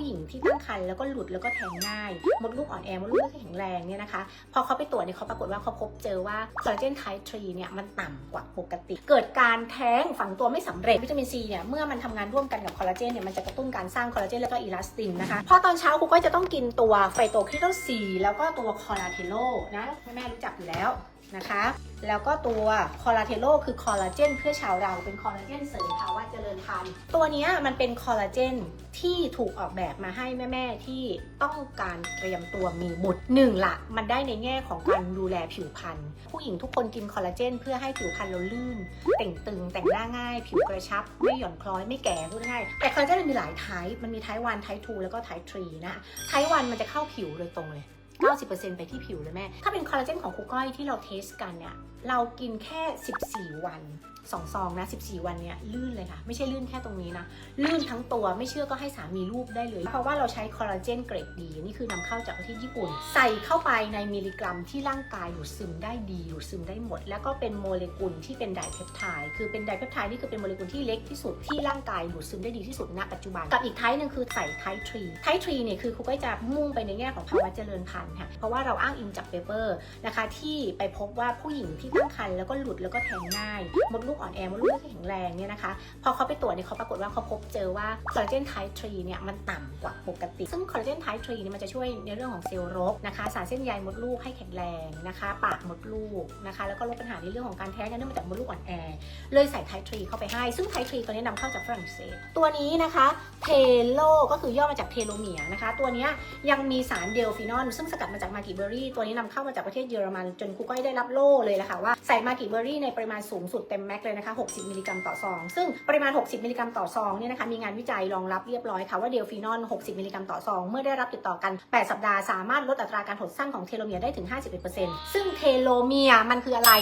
ผู้หญิงที่ตั้งครรภ์แล้วก็หลุดแล้วก็แท้งง่ายมดลูกอ่อนแอมดลูกไม่แข็งแรงเนี่ยนะคะ พอเขาไปตรวจเนี่ยเขาปรากฏว่าเขาพบเจอว่าคอลลาเจนไทป์3เนี่ยมันต่ำกว่าปกติ เกิดการแท้งฝังตัวไม่สำเร็จวิตามินซีเนี่ยเมื่อมันทำงานร่วมกันกับคอลลาเจนเนี่ยมันจะกระตุ้นการสร้างคอลลาเจนแล้วก็อีลาสตินนะคะพอตอนเช้าครูก็จะต้องกินตัวไฟโตคริโตซีแล้วก็ตัวคอลาเทโลนะแม่ๆรู้จักอยู่แล้ว นะคะ แล้วก็ตัวคอลลาเทโลคือคอลลาเจนเพื่อชาวเราเป็นคอลลาเจนเสริมภาวะเจริญพันธุ์ตัวนี้มันเป็นคอลลาเจนที่ถูกออกแบบมาให้แม่ๆที่ต้องการเตรียมตัวมีบุตรหนึ่งละมันได้ในแง่ของการดูแลผิวพรรณผู้หญิงทุกคนกินคอลลาเจนเพื่อให้ผิวพรรณเราลื่นเต่งตึงแต่งหน้าง่าย ผิวกระชับ ไม่หย่อนคล้อยไม่แก่พูดง่ายแต่คอลลาเจนมันมีหลายไทป์มันมีไทป์วันไทป์ทูแล้วก็ไทป์ทรีนะไทป์วันมันจะเข้าผิวโดยตรงเลย 90%ไปที่ผิวเลยแม่ ถ้าเป็นคอลลาเจนของครูก้อยที่เราเทสกันเนี่ย เรากินแค่ 14 วัน2ซองนะ 14 วันเนี่ยลื่นเลยค่ะไม่ใช่ลื่นแค่ตรงนี้นะ ลื่นทั้งตัวไม่เชื่อก็ให้สามีรูปได้เลย เพราะว่าเราใช้คอลลาเจนเกรดดี นี่คือนำเข้าจากประเทศญี่ปุ่น ใส่เข้าไปในมิลลิกรัมที่ร่างกายดูดซึมได้ดีดูดซึมได้หมด แล้วก็เป็นโมเลกุลที่เป็นไดเพปไทด์คือเป็นไดเพปไทด์นี่คือเป็นโมเลกุลที่เล็กที่สุดที่ร่างกายดูดซึมได้ดีที่สุดณปัจจุบันกับอีกไทป์หนึงคือใส่ไทป์ทรีไทป์ทรีเนี่ยคือครูก็จะมุ่งไปในแง่ของภาวะเจริญพันธุ์ค่ะเพราะว่าเราอ้างอิงจากเปเปอร์นะคะที่ไปพบว่าผู้หญิงที่ตั้งครรภ์แล้วก็หลุดแล้วก็แท้งง่ายมดลูกอ่อนแอมดลูกไม่แข็งแรงเนี่ยนะคะ พอเขาไปตรวจเนี่ยเขาปรากฏว่าเขาพบเจอว่าคอลลาเจนไทป์3เนี่ยมันต่ำกว่าปกติ ซึ่งคอลลาเจนไทป์3เนี่ยมันจะช่วยในเรื่องของเซลล์รบนะคะ สารเส้นใยมดลูกให้แข็งแรงนะคะ ปากมดลูกนะคะ แล้วก็ลดปัญหาในเรื่องของการแท้งเนื่องมาจากมดลูกอ่อนแอ เลยใส่ไทป์3เข้าไปให้ ซึ่งไทป์3ตัวนี้นำเข้าจากฝรั่งเศส ตัวนี้นะคะเทโลก็คือย่อมาจากเทโลเมียนะคะ ตัวนี้ยังมีสารเดลฟินอลซึ่งสกัดมาจากมากิเบอรี่ ตัวนี้นำเข้ามาจากประเทศเยอรมันจนครูก้อยได้รับโล่เลยละค่ะว่าใส่มากิเบอรี่ในปริมาณสูงสุดเต็มแม็กเลยนะคะ 60 มิลลิกรัมต่อซอง ซึ่งปริมาณ 60 มิลลิกรัมต่อซองเนี่ยนะคะ มีงานวิจัยรองรับเรียบร้อยค่ะว่าเดลฟีนอล60 มิลลิกรัมต่อซอง เมื่อได้รับติดต่อกัน 8 สัปดาห์ สามารถลดอัตราการหดสั้นของเทโลเมียร์ได้ถึง 51%ซึ่งเทโลเมียร์มันคืออะไร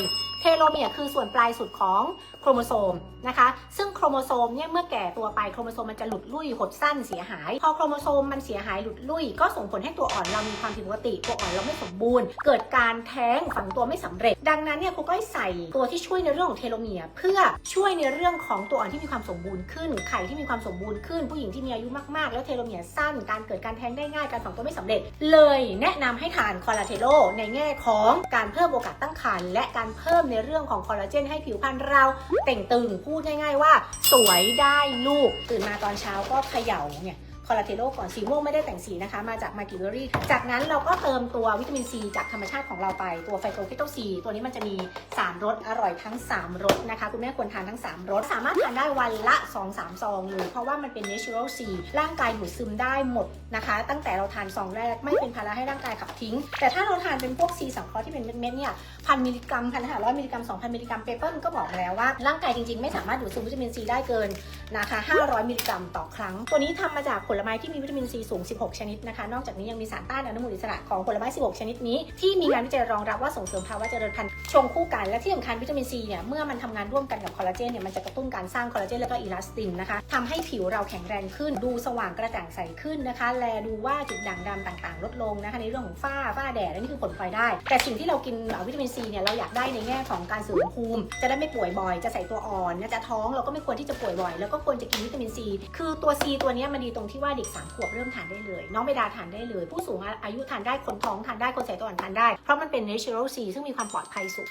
เทโลเมียร์คือส่วนปลายสุดของโครโมโซมนะคะซ รโมโซมเนี่ยเมื่อแก่ตัวไปโครโมโซมมันจะหลุดลุ่ยหดสั้นเสียหาย พอโครโมโซมมันเสียหายหลุดลุ่ย ก็ส่งผลให้ตัวอ่อนเรามีความผิดปกติ ตัวอ่อนเราไม่สมบูรณ์ เกิดการแท้งฝังตัวไม่สำเร็จ ดังนั้นเนี่ยครูก็ใส่ตัวที่ช่วยในเรื่องของเทโลเมียร์เพื่อช่วยในเรื่องของตัวอ่อนที่มีความสมบูรณ์ขึ้น ไข่ที่มีความสมบูรณ์ขึ้น ผู้หญิงที่มีอายุมากๆ แล้วเทโลเมียร์สั้น การเกิดการแท้งได้ง่าย การฝังตัวไม่สำเร็จ เลยแนะนำให้ทานคอลลาเทโลในแง่ของการเพิ่มโอกาสตั้งครรภ์และการเพิ่มในเรื่องของคอลลาเจนให้ผิวพรรณเราเต่งตึงพูดง่ายๆว่าสวยได้ลูกตื่นมาตอนเช้าก็เขย่าเนี่ย คอลลาเทโลก่อนสีม่วงไม่ได้แต่งสีนะคะ มาจากมากิเบอรี่จากนั้นเราก็เติมตัววิตามินซีจากธรรมชาติของเราไปตัวไฟโตฟิโตซีตัวนี้มันจะมี 3รสอร่อยทั้ง 3รสนะคะ คุณแม่ควรทานทั้ง 3รสสามารถทานได้วันละ 2-3 ซองเลยเพราะว่ามันเป็น natural C ร่างกายดูดซึมได้หมดนะคะ ตั้งแต่เราทานซองแรกไม่เป็นภาระให้ร่างกายขับทิ้ง แต่ถ้าเราทานเป็นพวก C สังเคราะห์ที่เป็นเม็ดๆเนี่ยพันมิลลิกรัมพันห้าร้อยมิลลิกรัม2,000มิลลิกรัมเปเปอร์มันก็บอกแล้วว่าร่างกายจริงๆ ไม่สามารถดูดซึมวิตามินซีได้เกินนะคะ500 มิลลิกรัมต่อครั้ง ตัวนี้ทำมาจากผลลไม้ที่มีวิตามินซีสูง 16 ชนิดนะคะ นอกจากนี้ยังมีสารต้านอนุมูลอิสระของผลไม้ 16 ชนิดนี้ ที่มีงานวิจัยรองรับว่าส่งเสริมภาวะเจริญพันธุ์ชงคู่กัน และที่สำคัญวิตามินซีเนี่ย เมื่อมันทำงานร่วมกันกับคอลลาเจนเนี่ย มันจะกระตุ้นการสร้างคอลลาเจนแล้วก็อีลาสตินนะคะทำให้ผิวเราแข็งแรงขึ้น ดูสว่างกระจ่างใสขึ้นนะคะ แลดูว่าจุดด่างดำต่างๆ ลดลงนะคะในเรื่องของฝ้าฝ้าแดดและนี่คือผลพลอยได้ แต่สิ่งที่เรากินวิตามินซีเนี่ยเราอยากได้ในแง่ของการเสริมภูมิ จะได้ไม่ป่วยบ่อย จะใส่ตัวอ่อนนะจะท้องเราก็ไม่ควรที่จะป่วยบ่อย แล้วก็ควรจะกินวิตามินซี คือตัว C ตัวเนี้ยมันดีตรงที่ว่าเด็ก3ขวบเริ่มทานได้เลย น้องเบดาทานได้เลย ผู้สูงอายุทานได้คนท้องทานได้คนใส่ตัวอ่อนทานได้เพราะมันเป็น natural C ซึ่งมีความปลอดภัยสูง